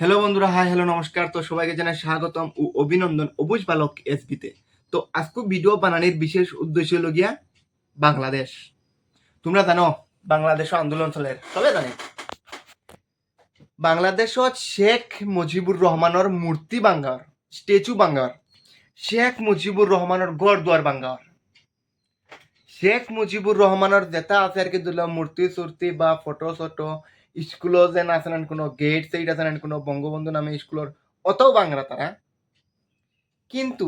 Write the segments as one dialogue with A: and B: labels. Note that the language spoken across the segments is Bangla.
A: হ্যালো বন্ধুরা হাই হ্যালো নমস্কার। তো সবাইকে জানাই স্বাগতম ও অভিনন্দন অবুজ বালক এসবিতে। তো আজকে ভিডিও বানানোর বিশেষ উদ্দেশ্য হলো গিয়া বাংলাদেশ। তোমরা জানো, বাংলাদেশ আন্দোলন চলে। চলে জানে। বাংলাদেশত শেখ মুজিবুর রহমানের মূর্তি বাঙ্গার স্টেচু বাঙ্গার শেখ মুজিবুর রহমানের গড় দুয়ার বাঙ্গার শেখ মুজিবুর রহমানের যেটা আছে আর কি দুলা মূর্তি চূর্তি বা ফটো চটো। স্কুলও যেন আছে না কোনো গেট সেইট আছে না কোনো বঙ্গবন্ধু নামে স্কুলের অত বাংলা তারা কিন্তু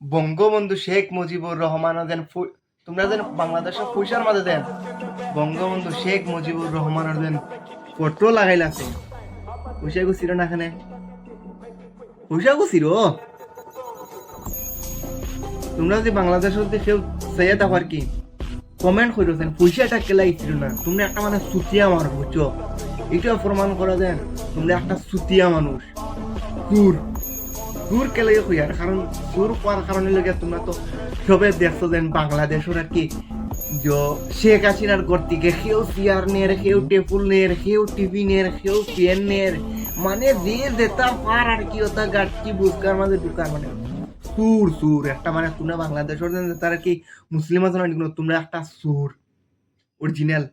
A: বঙ্গবন্ধু শেখ মুজিবুর রহমান যেন তোমরা যেন বাংলাদেশের পয়সার মাঝে দেন বঙ্গবন্ধু শেখ মুজিবুর রহমানের যেন ফটো লাগাইলাছে পয়সা গুছির না এখানে পয়সা গুছির তোমরা যদি বাংলাদেশের কেউ চেয়ে থাকো কি? কমেন্ট পয়সাটা কেলাই ছিল না? তোমরা একটা মানে সুতিয়া মানুষ, বুঝছ? এটা প্রমাণ করা দেন তোমরা একটা সুতিয়া মানুষ। কেলাই হইয়ার কারণ পাওয়ার কারণে লেগে তোমরা তো সবে দেখছ যেন বাংলাদেশের আর কি শেখ হাসিনার থেকে কেউ চেয়ার নের কেউ টেবুল নের কেউ টিভি নের কেউ পেন নের মানে যে যেটা পার আর কি, ওটা বুঝকার মাঝে ঢুকার মানে সুর সুর। একটা মানে তোমরা বাংলাদেশের যেন তারা কি মুসলিম আছে না তোমরা একটা সুর। অরিজিনাল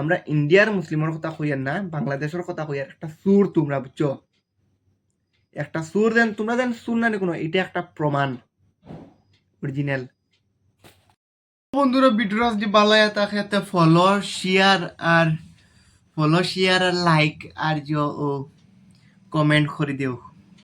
A: আমরা ইন্ডিয়ার মুসলিমের কথা কইয়ার না, বাংলাদেশের কথা কইয়ার একটা সুর তোমরা, বুঝছ? একটা সুর দেন তোমরা দেন সুর না কোনো, এটা একটা প্রমাণ। অরিজিনাল বন্ধুরা ভিডিওটা যদি ভালো লাগে তাকে ফলো শেয়ার আর ফলো শেয়ার আর লাইক আর যে ও কমেন্ট করে দিও।